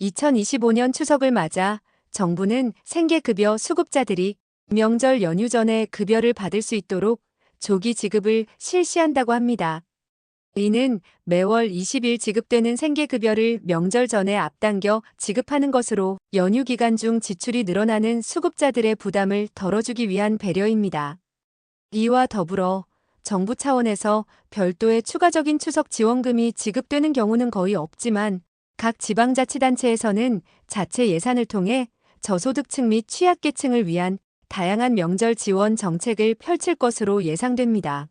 2025년 추석을 맞아 정부는 생계급여 수급자들이 명절 연휴 전에 급여를 받을 수 있도록 조기 지급을 실시한다고 합니다. 이는 매월 20일 지급되는 생계급여를 명절 전에 앞당겨 지급하는 것으로 연휴 기간 중 지출이 늘어나는 수급자들의 부담을 덜어주기 위한 배려입니다. 이와 더불어 정부 차원에서 별도의 추가적인 추석 지원금이 지급되는 경우는 거의 없지만 각 지방자치단체에서는 자체 예산을 통해 저소득층 및 취약계층을 위한 다양한 명절 지원 정책을 펼칠 것으로 예상됩니다.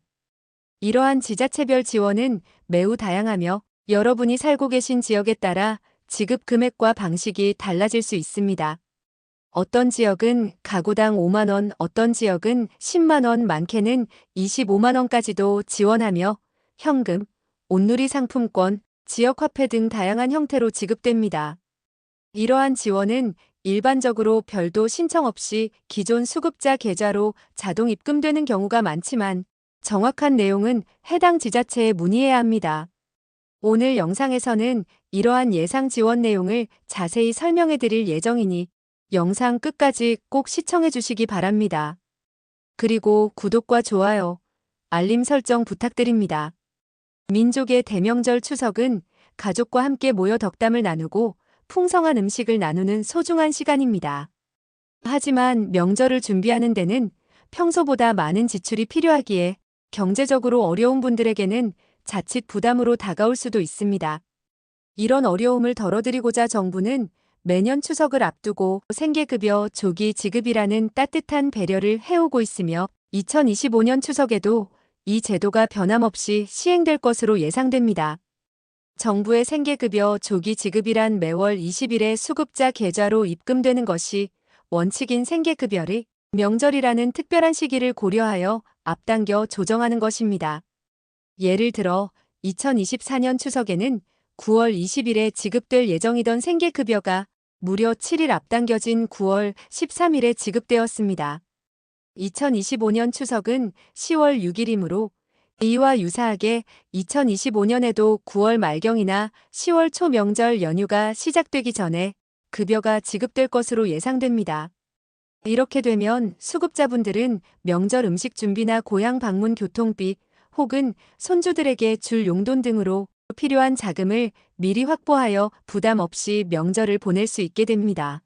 이러한 지자체별 지원은 매우 다양하며 여러분이 살고 계신 지역에 따라 지급 금액과 방식이 달라질 수 있습니다. 어떤 지역은 가구당 5만원, 어떤 지역은 10만원, 많게는 25만원까지도 지원하며 현금, 온누리 상품권, 지역화폐 등 다양한 형태로 지급됩니다. 이러한 지원은 일반적으로 별도 신청 없이 기존 수급자 계좌로 자동 입금되는 경우가 많지만 정확한 내용은 해당 지자체에 문의해야 합니다. 오늘 영상에서는 이러한 예상 지원 내용을 자세히 설명해 드릴 예정이니 영상 끝까지 꼭 시청해 주시기 바랍니다. 그리고 구독과 좋아요, 알림 설정 부탁드립니다. 민족의 대명절 추석은 가족과 함께 모여 덕담을 나누고 풍성한 음식을 나누는 소중한 시간입니다. 하지만 명절을 준비하는 데는 평소보다 많은 지출이 필요하기에 경제적으로 어려운 분들에게는 자칫 부담으로 다가올 수도 있습니다. 이런 어려움을 덜어드리고자 정부는 매년 추석을 앞두고 생계급여 조기 지급이라는 따뜻한 배려를 해오고 있으며 2025년 추석에도 이 제도가 변함없이 시행될 것으로 예상됩니다. 정부의 생계급여 조기 지급이란 매월 20일에 수급자 계좌로 입금되는 것이 원칙인 생계급여를 명절이라는 특별한 시기를 고려하여 앞당겨 조정하는 것입니다. 예를 들어 2024년 추석에는 9월 20일에 지급될 예정이던 생계급여가 무려 7일 앞당겨진 9월 13일에 지급되었습니다. 2025년 추석은 10월 6일이므로 이와 유사하게 2025년에도 9월 말경이나 10월 초 명절 연휴가 시작되기 전에 급여가 지급될 것으로 예상됩니다. 이렇게 되면 수급자분들은 명절 음식 준비나 고향 방문 교통비 혹은 손주들에게 줄 용돈 등으로 필요한 자금을 미리 확보하여 부담 없이 명절을 보낼 수 있게 됩니다.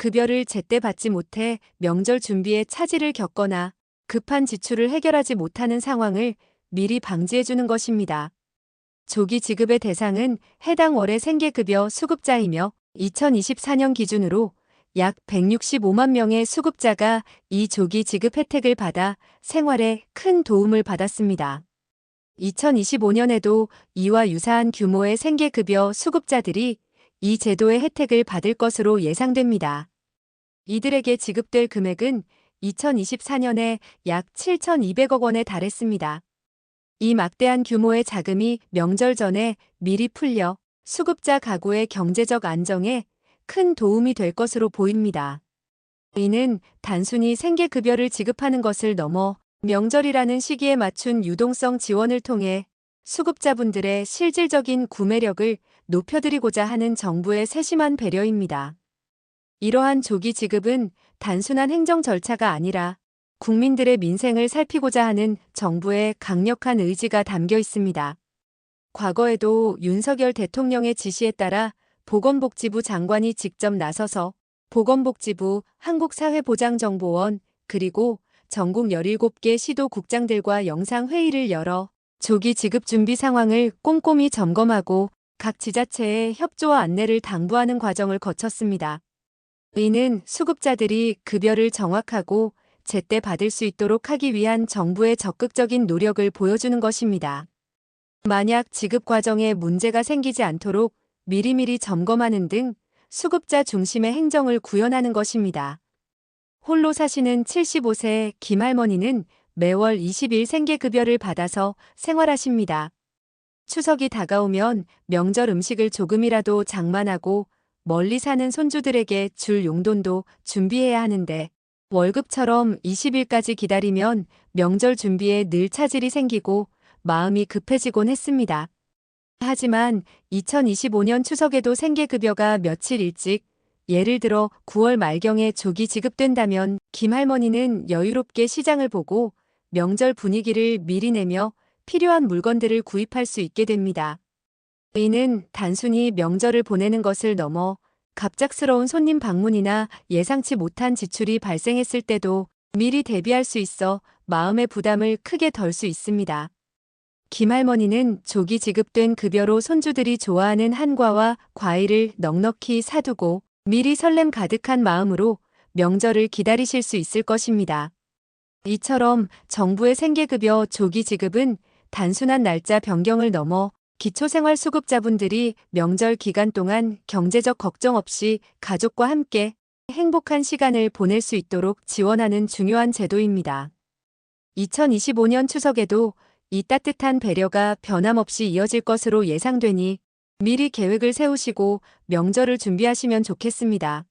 급여를 제때 받지 못해 명절 준비에 차질을 겪거나 급한 지출을 해결하지 못하는 상황을 미리 방지해주는 것입니다. 조기 지급의 대상은 해당 월의 생계급여 수급자이며 2024년 기준으로 약 165만 명의 수급자가 이 조기 지급 혜택을 받아 생활에 큰 도움을 받았습니다. 2025년에도 이와 유사한 규모의 생계급여 수급자들이 이 제도의 혜택을 받을 것으로 예상됩니다. 이들에게 지급될 금액은 2024년에 약 7,200억 원에 달했습니다. 이 막대한 규모의 자금이 명절 전에 미리 풀려 수급자 가구의 경제적 안정에 큰 도움이 될 것으로 보입니다. 이는 단순히 생계급여를 지급하는 것을 넘어 명절이라는 시기에 맞춘 유동성 지원을 통해 수급자분들의 실질적인 구매력을 높여드리고자 하는 정부의 세심한 배려입니다. 이러한 조기 지급은 단순한 행정 절차가 아니라 국민들의 민생을 살피고자 하는 정부의 강력한 의지가 담겨 있습니다. 과거에도 윤석열 대통령의 지시에 따라 보건복지부 장관이 직접 나서서 보건복지부, 한국사회보장정보원, 그리고 전국 17개 시도 국장들과 영상회의를 열어 조기 지급 준비 상황을 꼼꼼히 점검하고 각 지자체의 협조와 안내를 당부하는 과정을 거쳤습니다. 이는 수급자들이 급여를 정확하고 제때 받을 수 있도록 하기 위한 정부의 적극적인 노력을 보여주는 것입니다. 만약 지급 과정에 문제가 생기지 않도록 미리미리 점검하는 등 수급자 중심의 행정을 구현하는 것입니다. 홀로 사시는 75세 김할머니는 매월 20일 생계급여를 받아서 생활하십니다. 추석이 다가오면 명절 음식을 조금이라도 장만하고 멀리 사는 손주들에게 줄 용돈도 준비해야 하는데 월급처럼 20일까지 기다리면 명절 준비에 늘 차질이 생기고 마음이 급해지곤 했습니다. 하지만 2025년 추석에도 생계급여가 며칠 일찍 예를 들어 9월 말경에 조기 지급된다면 김할머니는 여유롭게 시장을 보고 명절 분위기를 미리 내며 필요한 물건들을 구입할 수 있게 됩니다. 이는 단순히 명절을 보내는 것을 넘어 갑작스러운 손님 방문이나 예상치 못한 지출이 발생했을 때도 미리 대비할 수 있어 마음의 부담을 크게 덜 수 있습니다. 김할머니는 조기 지급된 급여로 손주들이 좋아하는 한과와 과일을 넉넉히 사두고 미리 설렘 가득한 마음으로 명절을 기다리실 수 있을 것입니다. 이처럼 정부의 생계급여 조기 지급은 단순한 날짜 변경을 넘어 기초생활수급자분들이 명절 기간 동안 경제적 걱정 없이 가족과 함께 행복한 시간을 보낼 수 있도록 지원하는 중요한 제도입니다. 2025년 추석에도 이 따뜻한 배려가 변함없이 이어질 것으로 예상되니 미리 계획을 세우시고 명절을 준비하시면 좋겠습니다.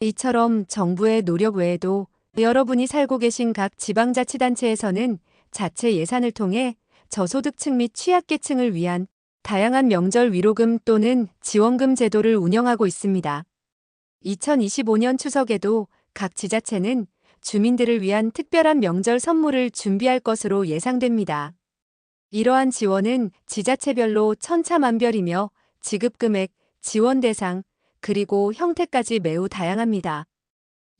이처럼 정부의 노력 외에도 여러분이 살고 계신 각 지방자치단체에서는 자체 예산을 통해 저소득층 및 취약계층을 위한 다양한 명절 위로금 또는 지원금 제도를 운영하고 있습니다. 2025년 추석에도 각 지자체는 주민들을 위한 특별한 명절 선물을 준비할 것으로 예상됩니다. 이러한 지원은 지자체별로 천차만별이며 지급 금액, 지원 대상, 그리고 형태까지 매우 다양합니다.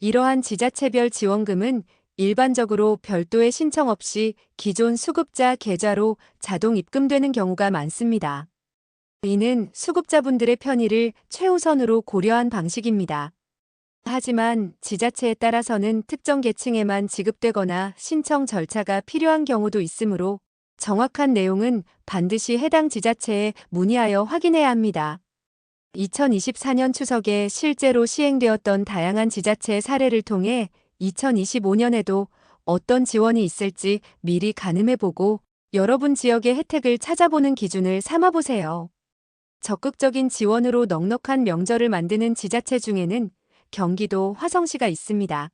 이러한 지자체별 지원금은 일반적으로 별도의 신청 없이 기존 수급자 계좌로 자동 입금되는 경우가 많습니다. 이는 수급자분들의 편의를 최우선으로 고려한 방식입니다. 하지만 지자체에 따라서는 특정 계층에만 지급되거나 신청 절차가 필요한 경우도 있으므로 정확한 내용은 반드시 해당 지자체에 문의하여 확인해야 합니다. 2024년 추석에 실제로 시행되었던 다양한 지자체의 사례를 통해 2025년에도 어떤 지원이 있을지 미리 가늠해보고 여러분 지역의 혜택을 찾아보는 기준을 삼아보세요. 적극적인 지원으로 넉넉한 명절을 만드는 지자체 중에는 경기도 화성시가 있습니다.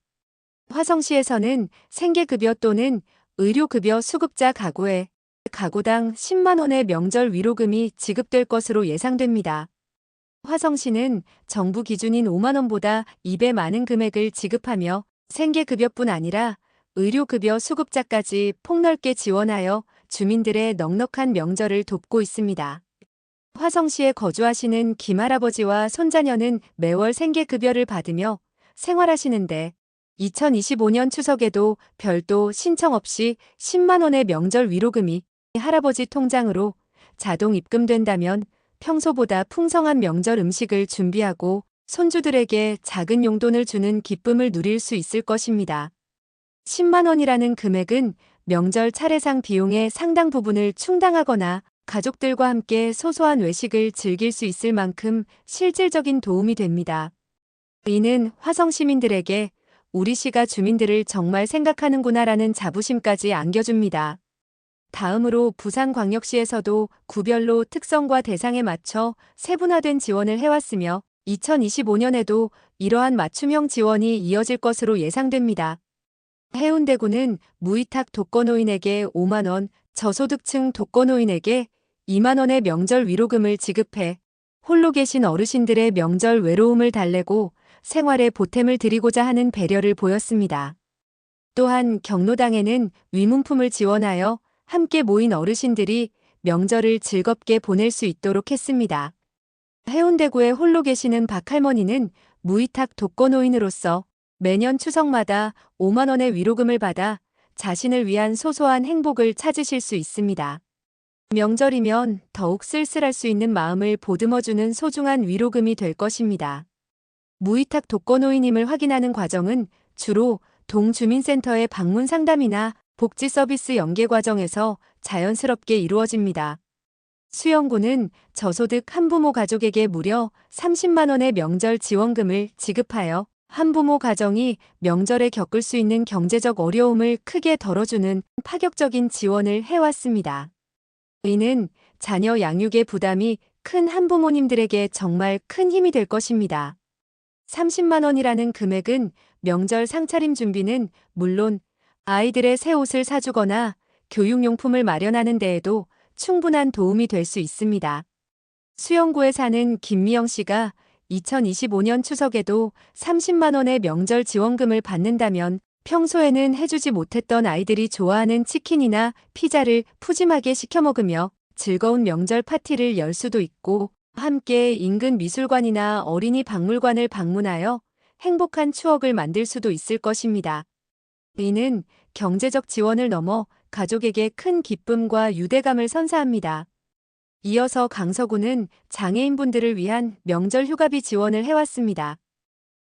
화성시에서는 생계급여 또는 의료급여 수급자 가구에 가구당 10만원의 명절 위로금이 지급될 것으로 예상됩니다. 화성시는 정부 기준인 5만원보다 2배 많은 금액을 지급하며 생계급여뿐 아니라 의료급여 수급자까지 폭넓게 지원하여 주민들의 넉넉한 명절을 돕고 있습니다. 화성시에 거주하시는 김할아버지와 손자녀는 매월 생계급여를 받으며 생활하시는데 2025년 추석에도 별도 신청 없이 10만원의 명절 위로금이 할아버지 통장으로 자동 입금된다면 평소보다 풍성한 명절 음식을 준비하고 손주들에게 작은 용돈을 주는 기쁨을 누릴 수 있을 것입니다. 10만 원이라는 금액은 명절 차례상 비용의 상당 부분을 충당하거나 가족들과 함께 소소한 외식을 즐길 수 있을 만큼 실질적인 도움이 됩니다. 이는 화성 시민들에게 우리 시가 주민들을 정말 생각하는구나라는 자부심까지 안겨줍니다. 다음으로 부산광역시에서도 구별로 특성과 대상에 맞춰 세분화된 지원을 해왔으며 2025년에도 이러한 맞춤형 지원이 이어질 것으로 예상됩니다. 해운대구는 무위탁 독거노인에게 5만원, 저소득층 독거노인에게 2만원의 명절 위로금을 지급해 홀로 계신 어르신들의 명절 외로움을 달래고 생활에 보탬을 드리고자 하는 배려를 보였습니다. 또한 경로당에는 위문품을 지원하여 함께 모인 어르신들이 명절을 즐겁게 보낼 수 있도록 했습니다. 해운대구에 홀로 계시는 박할머니는 무위탁 독거노인으로서 매년 추석마다 5만원의 위로금을 받아 자신을 위한 소소한 행복을 찾으실 수 있습니다. 명절이면 더욱 쓸쓸할 수 있는 마음을 보듬어주는 소중한 위로금이 될 것입니다. 무위탁 독거노인임을 확인하는 과정은 주로 동주민센터의 방문 상담이나 복지 서비스 연계 과정에서 자연스럽게 이루어집니다. 수영구는 저소득 한부모 가족에게 무려 30만원의 명절 지원금을 지급하여 한부모 가정이 명절에 겪을 수 있는 경제적 어려움을 크게 덜어주는 파격적인 지원을 해왔습니다. 이는 자녀 양육의 부담이 큰 한부모님들에게 정말 큰 힘이 될 것입니다. 30만 원이라는 금액은 명절 상차림 준비는 물론 아이들의 새 옷을 사주거나 교육용품을 마련하는 데에도 충분한 도움이 될 수 있습니다. 수영구에 사는 김미영 씨가 2025년 추석에도 30만 원의 명절 지원금을 받는다면 평소에는 해주지 못했던 아이들이 좋아하는 치킨이나 피자를 푸짐하게 시켜 먹으며 즐거운 명절 파티를 열 수도 있고 함께 인근 미술관이나 어린이 박물관을 방문하여 행복한 추억을 만들 수도 있을 것입니다. 이는 경제적 지원을 넘어 가족에게 큰 기쁨과 유대감을 선사합니다. 이어서 강서구는 장애인분들을 위한 명절 휴가비 지원을 해왔습니다.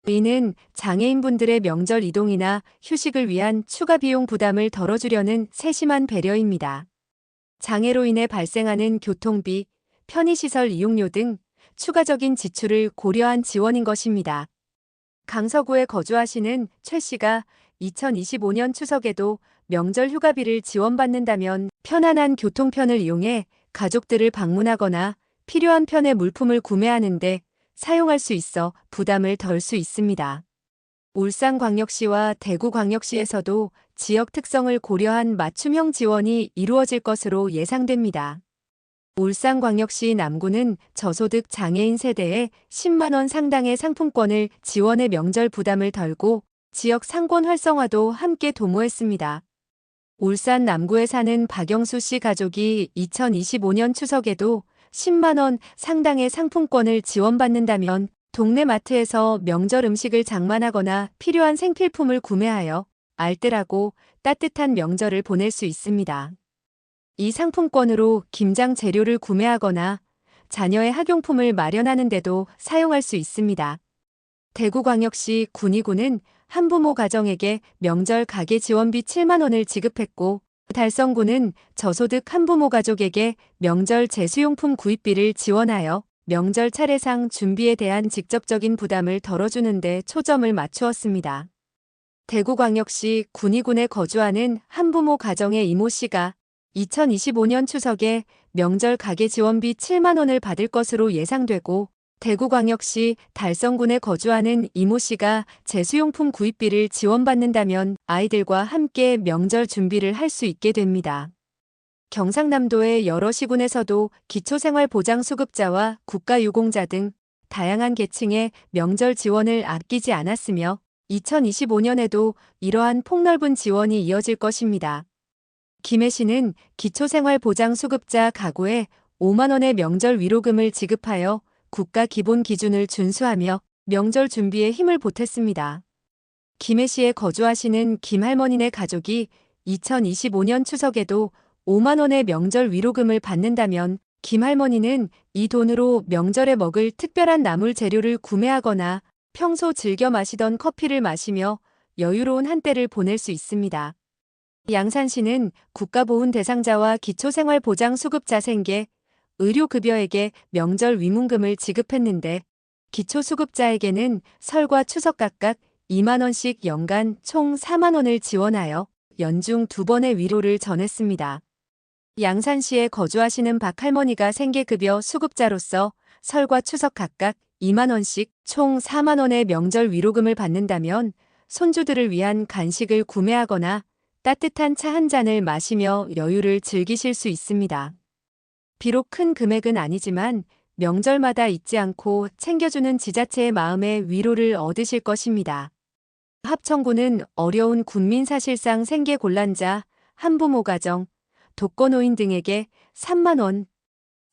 이는 장애인분들의 명절 이동이나 휴식을 위한 추가 비용 부담을 덜어주려는 세심한 배려입니다. 장애로 인해 발생하는 교통비, 편의시설 이용료 등 추가적인 지출을 고려한 지원인 것입니다. 강서구에 거주하시는 최 씨가 2025년 추석에도 명절 휴가비를 지원받는다면 편안한 교통편을 이용해 가족들을 방문하거나 필요한 편의 물품을 구매하는데 사용할 수 있어 부담을 덜 수 있습니다. 울산광역시와 대구광역시에서도 지역 특성을 고려한 맞춤형 지원이 이루어질 것으로 예상됩니다. 울산광역시 남구는 저소득 장애인 세대에 10만원 상당의 상품권을 지원해 명절 부담을 덜고 지역 상권 활성화도 함께 도모했습니다. 울산 남구에 사는 박영수 씨 가족이 2025년 추석에도 10만원 상당의 상품권을 지원받는다면 동네 마트에서 명절 음식을 장만하거나 필요한 생필품을 구매하여 알뜰하고 따뜻한 명절을 보낼 수 있습니다. 이 상품권으로 김장 재료를 구매하거나 자녀의 학용품을 마련하는데도 사용할 수 있습니다. 대구광역시 군위구는 한부모 가정에게 명절 가계 지원비 7만 원을 지급했고 달성구는 저소득 한부모 가족에게 명절 제수용품 구입비를 지원하여 명절 차례상 준비에 대한 직접적인 부담을 덜어주는 데 초점을 맞추었습니다. 대구광역시 군위군에 거주하는 한부모 가정의 이모 씨가 2025년 추석에 명절 가계 지원비 7만 원을 받을 것으로 예상되고 대구광역시 달성군에 거주하는 이모 씨가 제수용품 구입비를 지원받는다면 아이들과 함께 명절 준비를 할 수 있게 됩니다. 경상남도의 여러 시군에서도 기초생활보장수급자와 국가유공자 등 다양한 계층의 명절 지원을 아끼지 않았으며 2025년에도 이러한 폭넓은 지원이 이어질 것입니다. 김해 씨는 기초생활보장수급자 가구에 5만원의 명절 위로금을 지급하여 국가 기본 기준을 준수하며 명절 준비에 힘을 보탰습니다. 김해 시에 거주하시는 김할머니네 가족이 2025년 추석에도 5만 원의 명절 위로금을 받는다면 김할머니는 이 돈으로 명절에 먹을 특별한 나물 재료를 구매하거나 평소 즐겨 마시던 커피를 마시며 여유로운 한때를 보낼 수 있습니다. 양산시는 국가보훈 대상자와 기초생활보장 수급자 생계, 의료급여에게 명절 위문금을 지급했는데 기초수급자에게는 설과 추석 각각 2만원씩 연간 총 4만원을 지원하여 연중 두 번의 위로를 전했습니다. 양산시에 거주하시는 박할머니가 생계급여 수급자로서 설과 추석 각각 2만원씩 총 4만원의 명절 위로금을 받는다면 손주들을 위한 간식을 구매하거나 따뜻한 차 한 잔을 마시며 여유를 즐기실 수 있습니다. 비록 큰 금액은 아니지만 명절마다 잊지 않고 챙겨주는 지자체의 마음에 위로를 얻으실 것입니다. 합천구는 어려운 군민 사실상 생계 곤란자, 한부모 가정, 독거노인 등에게 3만 원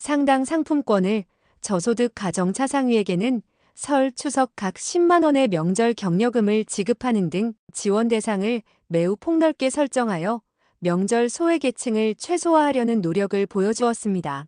상당 상품권을 저소득 가정 차상위에게는 설, 추석 각 10만 원의 명절 격려금을 지급하는 등 지원 대상을 매우 폭넓게 설정하여 명절 소외계층을 최소화하려는 노력을 보여주었습니다.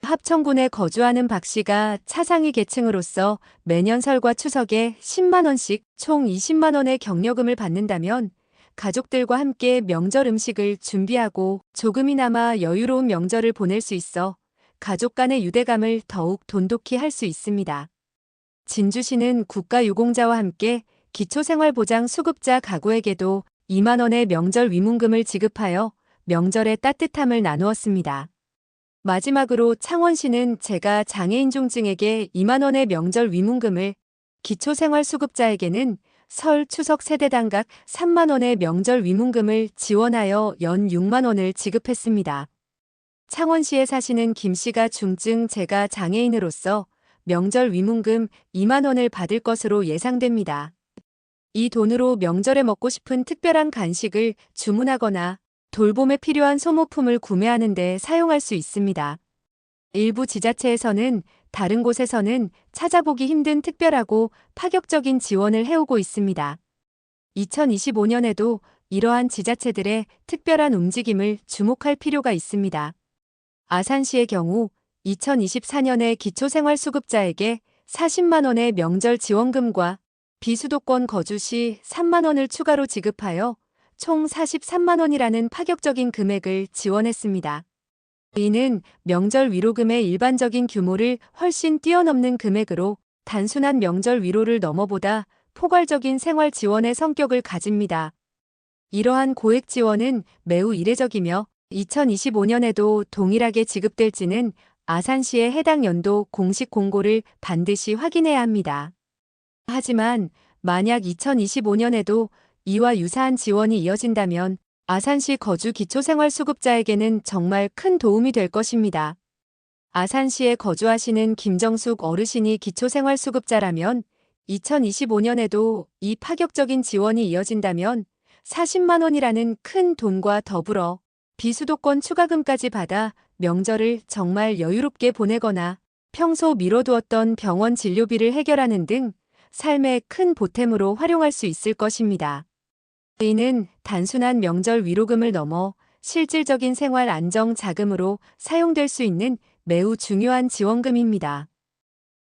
합천군에 거주하는 박 씨가 차상위 계층으로서 매년 설과 추석에 10만원씩 총 20만원의 격려금을 받는다면 가족들과 함께 명절 음식을 준비하고 조금이나마 여유로운 명절을 보낼 수 있어 가족 간의 유대감을 더욱 돈독히 할 수 있습니다. 진주시는 국가유공자와 함께 기초생활보장 수급자 가구에게도 2만원의 명절 위문금을 지급하여 명절의 따뜻함을 나누었습니다. 마지막으로 창원시는 제가 장애인 중증에게 2만원의 명절 위문금을 기초생활수급자에게는 설 추석 세대당 각 3만원의 명절 위문금을 지원하여 연 6만원을 지급했습니다. 창원시에 사시는 김 씨가 중증 재가 장애인으로서 명절 위문금 2만 원을 받을 것으로 예상됩니다. 이 돈으로 명절에 먹고 싶은 특별한 간식을 주문하거나 돌봄에 필요한 소모품을 구매하는 데 사용할 수 있습니다. 일부 지자체에서는 다른 곳에서는 찾아보기 힘든 특별하고 파격적인 지원을 해오고 있습니다. 2025년에도 이러한 지자체들의 특별한 움직임을 주목할 필요가 있습니다. 아산시의 경우 2024년에 기초생활수급자에게 40만 원의 명절 지원금과 비수도권 거주 시 3만 원을 추가로 지급하여 총 43만 원이라는 파격적인 금액을 지원했습니다. 이는 명절 위로금의 일반적인 규모를 훨씬 뛰어넘는 금액으로 단순한 명절 위로를 넘어보다 포괄적인 생활 지원의 성격을 가집니다. 이러한 고액 지원은 매우 이례적이며 2025년에도 동일하게 지급될지는 아산시의 해당 연도 공식 공고를 반드시 확인해야 합니다. 하지만 만약 2025년에도 이와 유사한 지원이 이어진다면 아산시 거주 기초생활수급자에게는 정말 큰 도움이 될 것입니다. 아산시에 거주하시는 김정숙 어르신이 기초생활수급자라면 2025년에도 이 파격적인 지원이 이어진다면 40만 원이라는 큰 돈과 더불어 비수도권 추가금까지 받아 명절을 정말 여유롭게 보내거나 평소 미뤄두었던 병원 진료비를 해결하는 등 삶의 큰 보탬으로 활용할 수 있을 것입니다. 이는 단순한 명절 위로금을 넘어 실질적인 생활 안정 자금으로 사용될 수 있는 매우 중요한 지원금입니다.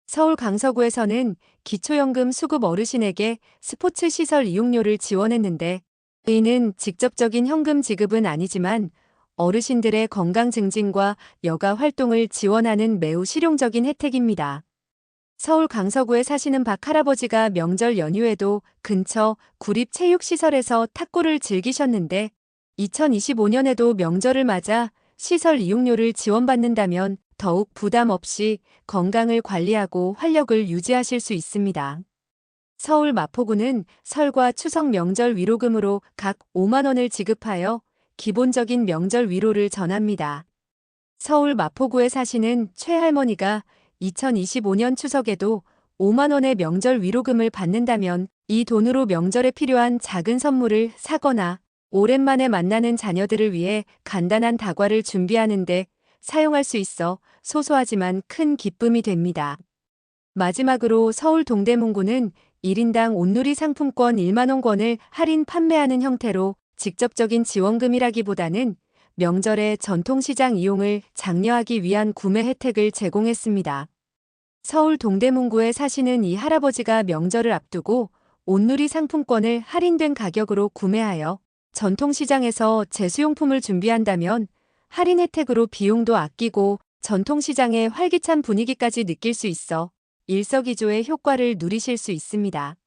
서울 강서구에서는 기초연금 수급 어르신에게 스포츠 시설 이용료를 지원했는데 이는 직접적인 현금 지급은 아니지만 어르신들의 건강 증진과 여가 활동을 지원하는 매우 실용적인 혜택입니다. 서울 강서구에 사시는 박 할아버지가 명절 연휴에도 근처 구립 체육시설에서 탁구를 즐기셨는데 2025년에도 명절을 맞아 시설 이용료를 지원받는다면 더욱 부담 없이 건강을 관리하고 활력을 유지하실 수 있습니다. 서울 마포구는 설과 추석 명절 위로금으로 각 5만 원을 지급하여 기본적인 명절 위로를 전합니다. 서울 마포구에 사시는 최할머니가 2025년 추석에도 5만 원의 명절 위로금을 받는다면 이 돈으로 명절에 필요한 작은 선물을 사거나 오랜만에 만나는 자녀들을 위해 간단한 다과를 준비하는데 사용할 수 있어 소소하지만 큰 기쁨이 됩니다. 마지막으로 서울 동대문구는 1인당 온누리 상품권 1만원권을 할인 판매하는 형태로 직접적인 지원금이라기보다는 명절의 전통시장 이용을 장려하기 위한 구매 혜택을 제공했습니다. 서울 동대문구에 사시는 이 할아버지가 명절을 앞두고 온누리 상품권을 할인된 가격으로 구매하여 전통시장에서 제수용품을 준비한다면 할인 혜택으로 비용도 아끼고 전통시장의 활기찬 분위기까지 느낄 수 있어 일석이조의 효과를 누리실 수 있습니다.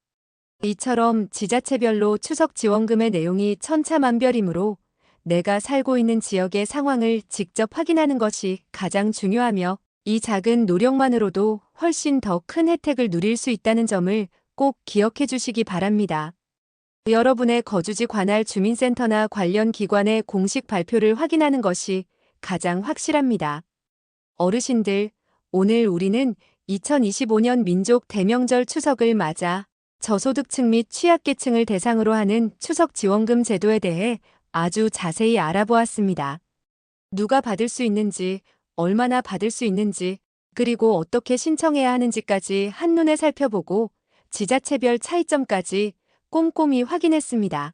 이처럼 지자체별로 추석 지원금의 내용이 천차만별이므로 내가 살고 있는 지역의 상황을 직접 확인하는 것이 가장 중요하며 이 작은 노력만으로도 훨씬 더 큰 혜택을 누릴 수 있다는 점을 꼭 기억해 주시기 바랍니다. 여러분의 거주지 관할 주민센터나 관련 기관의 공식 발표를 확인하는 것이 가장 확실합니다. 어르신들, 오늘 우리는 2025년 민족 대명절 추석을 맞아 저소득층 및 취약계층을 대상으로 하는 추석 지원금 제도에 대해 아주 자세히 알아보았습니다. 누가 받을 수 있는지, 얼마나 받을 수 있는지, 그리고 어떻게 신청해야 하는지까지 한눈에 살펴보고 지자체별 차이점까지 꼼꼼히 확인했습니다.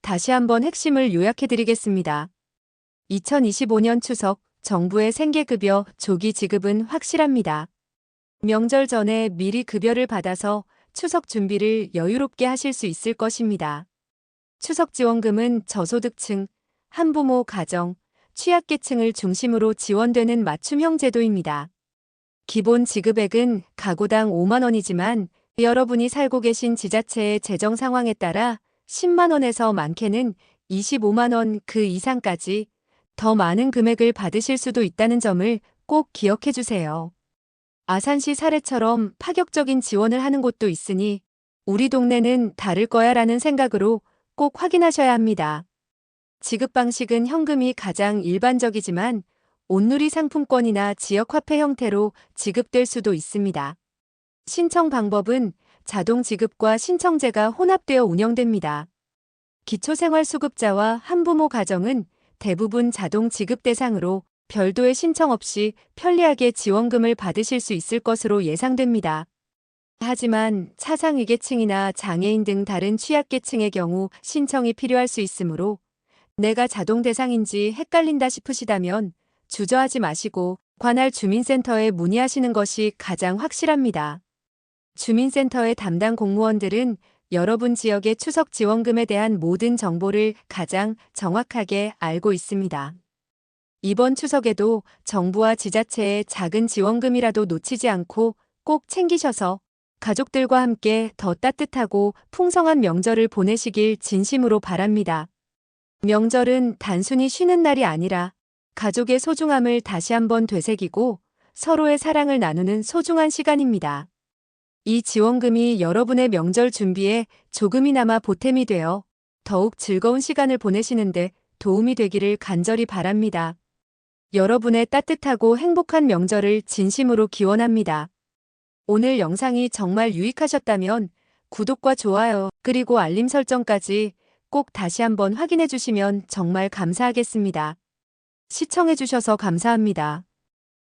다시 한번 핵심을 요약해드리겠습니다. 2025년 추석 정부의 생계급여 조기 지급은 확실합니다. 명절 전에 미리 급여를 받아서 추석 준비를 여유롭게 하실 수 있을 것입니다. 추석 지원금은 저소득층, 한부모 가정, 취약계층을 중심으로 지원되는 맞춤형 제도입니다. 기본 지급액은 가구당 5만 원이지만 여러분이 살고 계신 지자체의 재정 상황에 따라 10만 원에서 많게는 25만 원 그 이상까지 더 많은 금액을 받으실 수도 있다는 점을 꼭 기억해 주세요. 아산시 사례처럼 파격적인 지원을 하는 곳도 있으니 우리 동네는 다를 거야 라는 생각으로 꼭 확인하셔야 합니다. 지급 방식은 현금이 가장 일반적이지만 온누리 상품권이나 지역화폐 형태로 지급될 수도 있습니다. 신청 방법은 자동 지급과 신청제가 혼합되어 운영됩니다. 기초생활수급자와 한부모 가정은 대부분 자동 지급 대상으로 별도의 신청 없이 편리하게 지원금을 받으실 수 있을 것으로 예상됩니다. 하지만 차상위계층이나 장애인 등 다른 취약계층의 경우 신청이 필요할 수 있으므로 내가 자동 대상인지 헷갈린다 싶으시다면 주저하지 마시고 관할 주민센터에 문의하시는 것이 가장 확실합니다. 주민센터의 담당 공무원들은 여러분 지역의 추석 지원금에 대한 모든 정보를 가장 정확하게 알고 있습니다. 이번 추석에도 정부와 지자체의 작은 지원금이라도 놓치지 않고 꼭 챙기셔서 가족들과 함께 더 따뜻하고 풍성한 명절을 보내시길 진심으로 바랍니다. 명절은 단순히 쉬는 날이 아니라 가족의 소중함을 다시 한번 되새기고 서로의 사랑을 나누는 소중한 시간입니다. 이 지원금이 여러분의 명절 준비에 조금이나마 보탬이 되어 더욱 즐거운 시간을 보내시는데 도움이 되기를 간절히 바랍니다. 여러분의 따뜻하고 행복한 명절을 진심으로 기원합니다. 오늘 영상이 정말 유익하셨다면 구독과 좋아요, 그리고 알림 설정까지 꼭 다시 한번 확인해 주시면 정말 감사하겠습니다. 시청해 주셔서 감사합니다.